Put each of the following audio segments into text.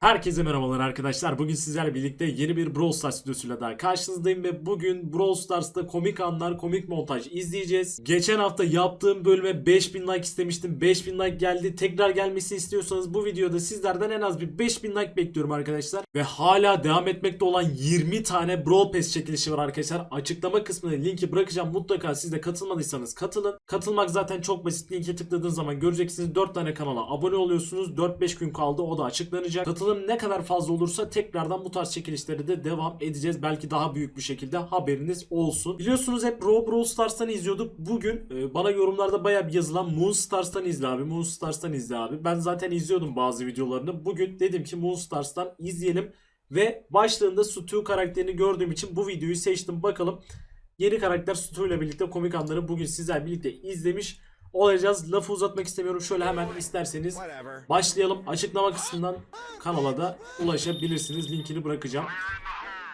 Herkese merhabalar arkadaşlar. Bugün sizlerle birlikte yeni bir Brawl Stars videosuyla daha karşınızdayım ve bugün Brawl Stars'ta komik anlar, komik montaj izleyeceğiz. Geçen hafta yaptığım bölüme 5000 like istemiştim. 5000 like geldi. Tekrar gelmesini istiyorsanız bu videoda sizlerden en az bir 5000 like bekliyorum arkadaşlar. Ve hala devam etmekte olan 20 tane Brawl Pass çekilişi var arkadaşlar. Açıklama kısmına linki bırakacağım. Mutlaka siz de katılmadıysanız katılın. Katılmak zaten çok basit. Linke tıkladığınız zaman göreceksiniz 4 tane kanala abone oluyorsunuz. 4-5 gün kaldı. O da açıklanacak. Katılım ne kadar fazla olursa tekrardan bu tarz çekilişlere de devam edeceğiz. Belki daha büyük bir şekilde haberiniz olsun. Biliyorsunuz hep Raw Brawl Stars'tan izliyorduk. Bugün e, bana yorumlarda bayağı bir yazılan Moon Stars'tan izle abi. Moon Stars'tan izle abi. Ben zaten izliyordum bazı videolarını. Bugün dedim ki Moon Stars'tan izleyelim. Ve başlığında Stu karakterini gördüğüm için bu videoyu seçtim. Bakalım yeni karakter Stu ile birlikte komik anları bugün sizler birlikte izlemiş olacağız. Lafı uzatmak istemiyorum. Şöyle hemen isterseniz. Başlayalım. Açıklama kısmından kanala da ulaşabilirsiniz. Linkini bırakacağım.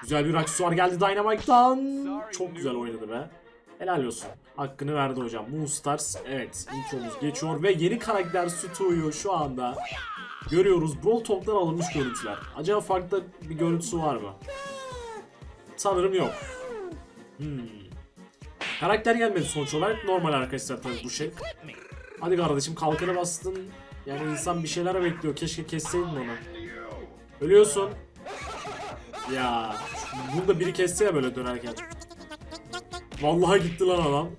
Güzel bir aksesuar geldi Dynamite'dan. Çok güzel oynadı be. Helal olsun. Hakkını verdi hocam. Moonstars. Evet. intromuz geçiyor ve yeni karakter Stu'yu şu anda görüyoruz. Brawl Talk'tan alınmış görüntüler. Acaba farklı bir görüntüsü var mı? Sanırım yok. Hmm. Karakter gelmedi sonuç olarak. Normal arkadaşlar tabii bu şey. Hadi kardeşim kalkanı bastın. Yani insan bir şeyler bekliyor. Keşke kesseydin onu. Ölüyorsun. Ya bunu da biri kesse ya böyle dönerken. Vallahi gitti lan adam.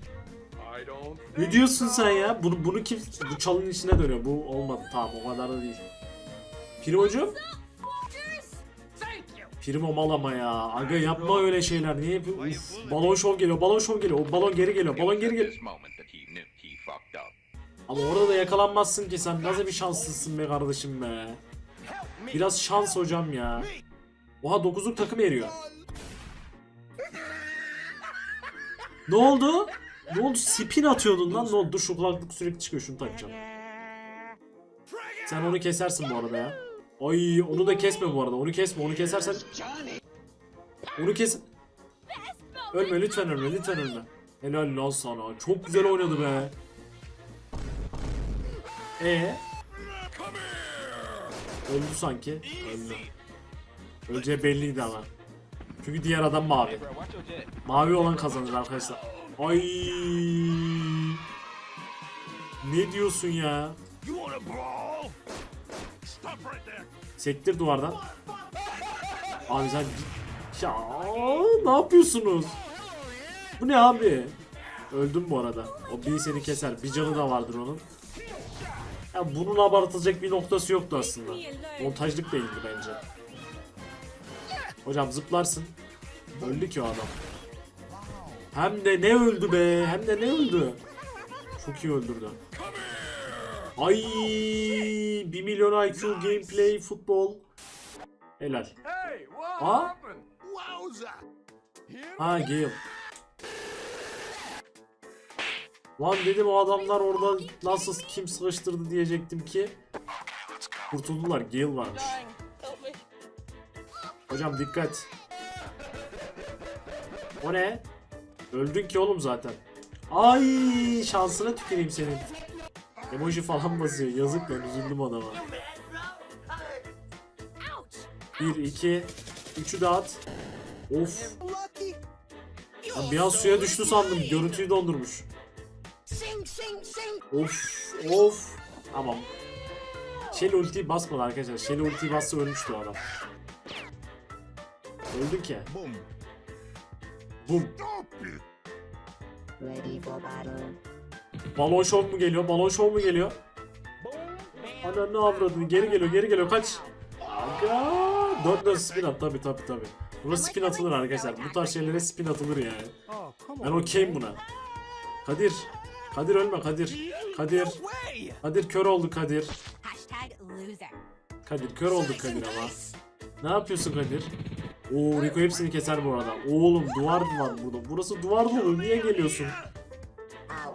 Ne diyorsun sen ya? Bunu, bunu kim... Bu çalının içine dönüyor. Bu olmadı. Tamam o kadar da değil. Primocu? Primo mal ama ya. Aga yapma öyle şeyler. Niye yapıyorsun? Uf, balon şov geliyor. Balon şov geliyor. O balon geri geliyor. Balon geri geliyor. Ama orada da yakalanmazsın ki sen. Nasıl bir şanslısın be kardeşim be. Biraz şans hocam ya. Oha 9'luk takım eriyor. Ne oldu? Ne oldu? Spin atıyordun lan. Ne oldu? Dur şu kulaklık sürekli çıkıyor. Şunu takacağım. Sen onu kesersin bu arada ya. Ay onu da kesme bu arada. Onu kesme. Onu kesersen... Onu kes... Ölme lütfen ölme. Lütfen ölme. Helal lan sana. Çok güzel oynadı be. E Öldü sanki. Öldü. Öleceği belliydi ama. Çünkü diğer adam mavi. Mavi olan kazanır arkadaşlar. Ay. Ne diyorsun ya? Sektir duvardan. Abi sen ya ne yapıyorsunuz? Bu ne abi? Öldüm bu arada. O bir seni keser. Bir canı da vardır onun. Ya bunun abartılacak bir noktası yoktu aslında. Montajlık değildi bence. Hocam zıplarsın. Öldü ki o adam. Hem de ne öldü be. Hem de ne öldü. Çok iyi öldürdü. Ay 1 milyon IQ gameplay futbol. Helal. Him? Ha Gale. Lan dedim o adamlar orada nasıl kim sıkıştırdı diyecektim ki. Kurtuldular. Gale varmış. Hocam dikkat. O ne? Öldün ki oğlum zaten. Ay şansına tüküreyim senin. Emoji falan basıyor. Yazık lan üzüldüm adama. 1, 2, 3'ü de at. Of. Lan bir an suya düştü sandım. Görüntüyü dondurmuş. Of of. Tamam. Shelly ultiyi basmadı arkadaşlar. Shelly ultiyi bassa ölmüştü o adam. Öldün ki. Boom. Bum. Balon şov mu geliyor? Balon şov mu geliyor? Ana ne avradını geri geliyor geri geliyor kaç. Aga. 4 4 spin at tabi tabi tabi. Buna spin atılır arkadaşlar. Bu tarz şeylere spin atılır yani. Oh, Ben okeyim buna. Kadir. Kadir ölme Kadir. Kadir. Kadir kör oldu Kadir. Kadir kör oldu Kadir ama. Ne yapıyorsun Kadir? Oo Rico hepsini keser bu arada. Oğlum duvar var burada. Burası duvar dolu. Niye geliyorsun?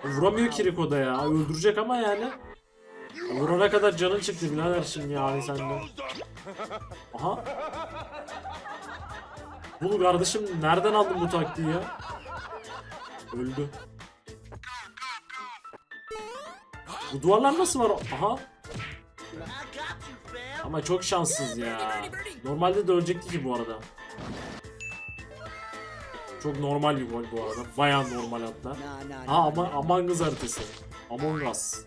Vuramıyor ki Rico da ya. Öldürecek ama yani. Vurana kadar canın çıktı birader şimdi yani sende. Aha. Bu kardeşim nereden aldın bu taktiği ya? Öldü. Bu duvarlar nasıl var? Aha. Ama çok şanssız ya. Normalde de ölecekti ki bu arada. Çok normal bir gol bu arada. Bayağı normal hatta. Ha ama Among Us haritası. Among Us.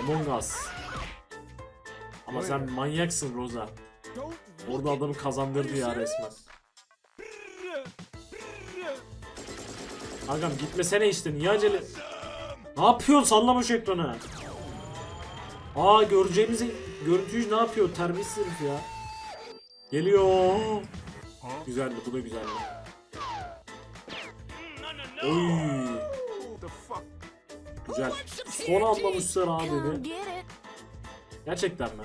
Among Us. Ama sen manyaksın Rosa. Orada adamı kazandırdı ya resmen. Kankam gitmesene işte niye acele... Ne yapıyorsun sallama şu ekranı. Aa göreceğimiz görüntüyü ne yapıyor terbiyesiz herif ya. Geliyor. Güzeldi bu da güzeldi. Güzel. Son anlamışlar ha dedi. Gerçekten mi?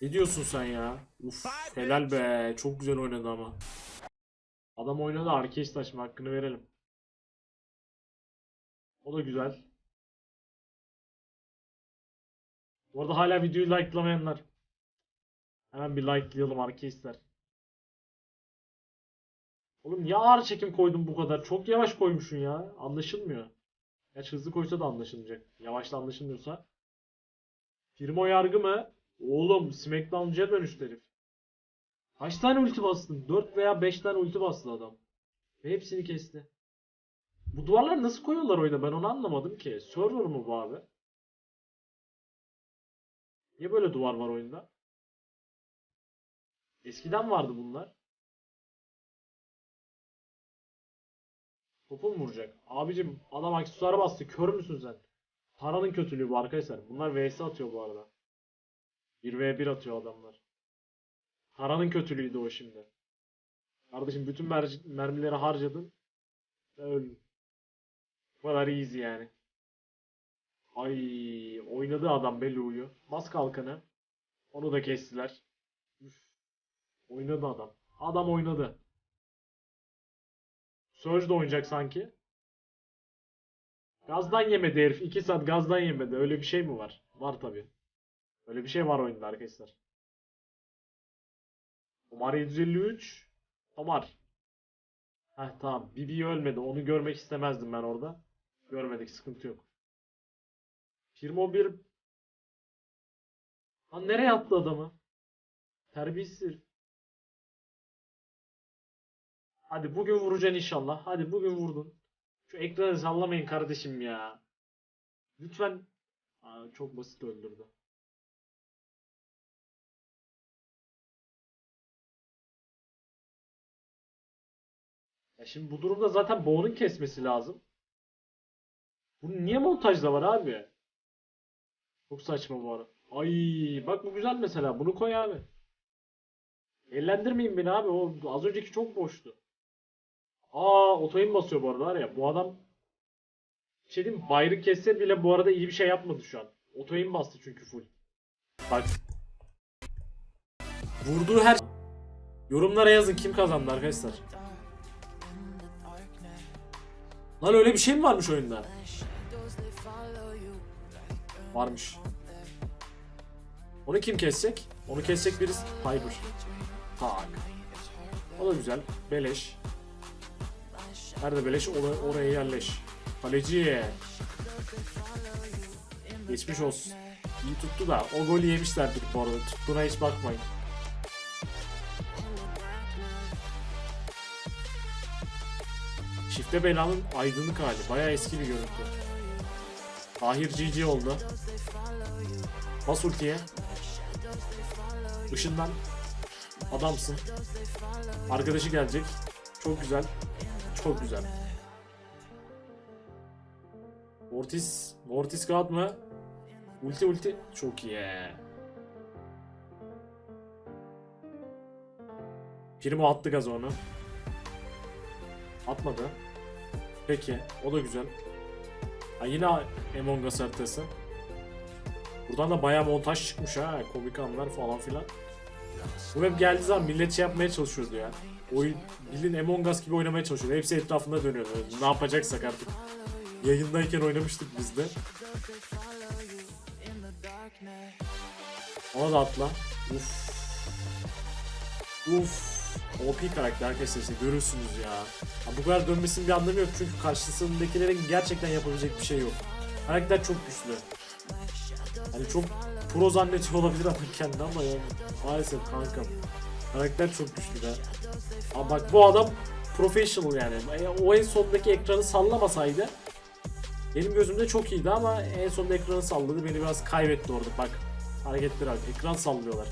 Ne diyorsun sen ya? Uf helal be. Çok güzel oynadı ama. Adam oynadı Arkeş taşma hakkını verelim. O da güzel. Bu arada hala videoyu likelamayanlar. Hemen bir likelayalım Arkeşler. Oğlum niye ağır çekim koydun bu kadar? Çok yavaş koymuşsun ya. Anlaşılmıyor. Gerçi hızlı koysa da anlaşılmayacak. Yavaşla anlaşılmıyorsa. Firmo yargı mı? Oğlum Smackdown'cuya dönüştü herif. Kaç tane ulti bastın? 4 veya 5 tane ulti bastı adam. Ve hepsini kesti. Bu duvarları nasıl koyuyorlar oyuna ben onu anlamadım ki. Server mu bu abi? Niye böyle duvar var oyunda? Eskiden vardı bunlar. Topu mu vuracak? Abicim adam aksesuara bastı. Kör müsün sen? Paranın kötülüğü bu arkadaşlar. Bunlar vs atıyor bu arada. 1v1 atıyor adamlar. Paranın kötülüğüydü o şimdi. Kardeşim bütün mer- mermileri harcadın. öldün. Bu kadar easy yani. Ay oynadı adam Belu'yu. Bas kalkanı. Onu da kestiler. Üf. Oynadı adam. Adam oynadı. Surge de oynayacak sanki. Gazdan yemedi herif. 2 saat gazdan yemedi. Öyle bir şey mi var? Var tabi. Öyle bir şey var oyunda arkadaşlar. Omar 753. Omar. Heh tamam. Bibi ölmedi. Onu görmek istemezdim ben orada. Görmedik. Sıkıntı yok. Firmo 1 Lan nereye attı adamı? Terbiyesiz. Hadi bugün vuracaksın inşallah. Hadi bugün vurdun. Şu ekranı sallamayın kardeşim ya. Lütfen. Aa, çok basit öldürdü. Ya şimdi bu durumda zaten Bo'nun kesmesi lazım. Bu niye montajda var abi? Çok saçma bu ara. Ay bak bu güzel mesela. Bunu koy abi. Eğlendirmeyin beni abi. O az önceki çok boştu. Aa otoyun basıyor bu arada var ya. Bu adam bir şey diyeyim? Bayrı kesse bile bu arada iyi bir şey yapmadı şu an. Otoyun bastı çünkü full. Bak. Vurduğu her Yorumlara yazın kim kazandı arkadaşlar. Lan öyle bir şey mi varmış oyunda? Varmış. Onu kim kesecek? Onu kesecek birisi. Piper. Tak. O da güzel. Beleş. Nerede beleş? Or- oraya yerleş. Kaleci. Geçmiş olsun. İyi tuttu da o golü yemişlerdir bu arada. Tuttuğuna hiç bakmayın. Çifte belanın aydınlık hali. Bayağı eski bir görüntü. Tahir GG oldu. Bas ultiye. Işından. Adamsın. Arkadaşı gelecek. Çok güzel. Çok güzel. Mortis. Mortis God mı? Ulti ulti. Çok iyi. Primo attı gaz onu. Atmadı. Peki. O da güzel. Ha yine Among Us haritası. Buradan da bayağı montaj çıkmış ha. Komik anlar falan filan. Bu web geldiği zaman millet şey yapmaya çalışıyordu ya. Oyun, bilin Among Us gibi oynamaya çalışıyordu. Hepsi etrafında dönüyordu. Ne yapacaksak artık. Yayındayken oynamıştık biz de. Ona da atla. Uf. Uf. OP karakter arkadaşlar işte görürsünüz ya. ya. Bu kadar dönmesinin bir anlamı yok çünkü karşısındakilerin gerçekten yapabilecek bir şey yok. Karakter çok güçlü. Hani çok pro zannediyor olabilir adam kendini ama yani maalesef kankam. Karakter çok güçlü be. Ama bak bu adam professional yani. E, O en sondaki ekranı sallamasaydı benim gözümde çok iyiydi ama en sonunda ekranı salladı. Beni biraz kaybetti orada bak. Hareketler bak. Ekran sallıyorlar.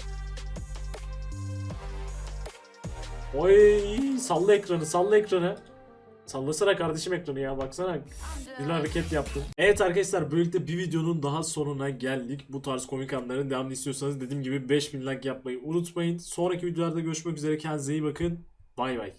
Oy salla ekranı salla ekranı. Sallasana kardeşim ekranı ya baksana. Güzel hareket yaptın. Evet arkadaşlar böylelikle bir videonun daha sonuna geldik. Bu tarz komik anların devamını istiyorsanız dediğim gibi 5000 like yapmayı unutmayın. Sonraki videolarda görüşmek üzere kendinize iyi bakın. Bay bay.